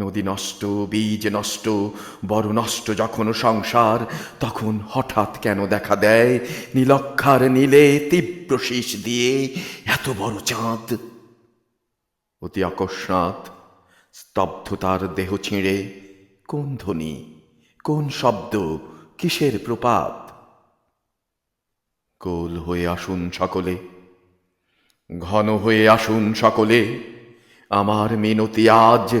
নদী নষ্ট, বীজ নষ্ট, বড় নষ্ট যখন সংসার, তখন হঠাৎ কেন দেখা দেয়? নীলক্ষার নীলে তীব্র শীষ দিয়ে এত বড় চাঁদ। অতি অকস্মাৎ স্তব্ধতার দেহ ছিঁড়ে, কোন ধ্বনি, কোন শব্দ, কিসের প্রপাত? কোল হয়ে আসুন সকলে, ঘন হয়ে আসুন সকলে, আমার মিনতি আজ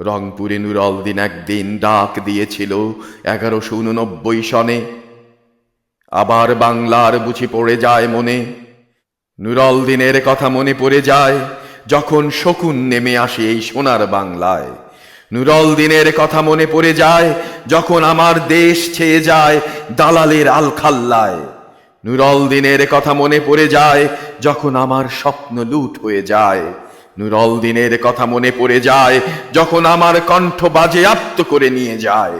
রংপুরে নুরল দিন একদিন ডাক দিয়েছিল এগারোশো উননব্বই সনে। আবার বাংলার বুঝি পড়ে যায় মনে। নুরল দিনের কথা মনে পড়ে যায় যখন শকুন নেমে আসে এই সোনার বাংলায়। নুরল দিনের কথা মনে পড়ে যায় যখন আমার দেশ ছেয়ে যায় দালালের আলখাল্লায়। নুরল দিনের কথা মনে পড়ে যায় যখন আমার স্বপ্ন লুট হয়ে যায় নুরল দিনের কথা মনে পড়ে যায়, যখন আমার কণ্ঠ বাজে আপ্ত করে নিয়ে যায়।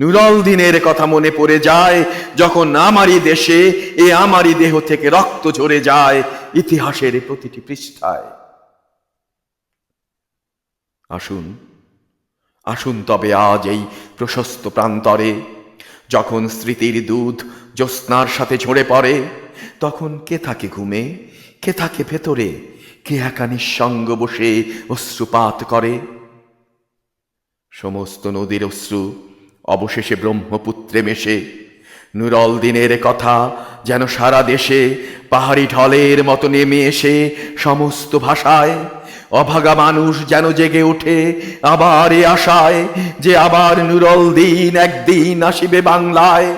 নুরল দিনের কথা মনে পড়ে যায়, যখন আমারই দেশে, এ আমারই দেহ থেকে রক্ত ঝরে যায় ইতিহাসের প্রতিটি পৃষ্ঠায়। আসুন আসুন তবে আজ এই প্রশস্ত প্রান্তরে, যখন স্মৃতির দুধ জ্যোৎস্নার সাথে ঝরে পড়ে তখন কে থাকে ঘুমে? কে থাকে ভেতরে? কে একা নিঃসঙ্গ বসে অশ্রুপাত করে? সমস্ত নদীর অশ্রু, অবশেষে ব্রহ্মপুত্রে মেশে। নুরল দিনের কথা যেন সারা দেশে পাহাড়ি ঢলের মতো নেমে এসে সমস্ত ভাষায়, অভাগা মানুষ যেন জেগে ওঠে আবার এ আশায় যে আবার নুরল দিন একদিন আসিবে বাংলায়।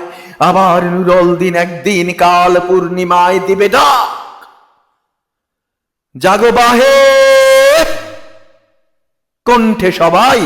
আবার নুরল দিন একদিন কাল পূর্ণিমায় দিবে ডাক। জাগো বাহে। কণ্ঠে সবাই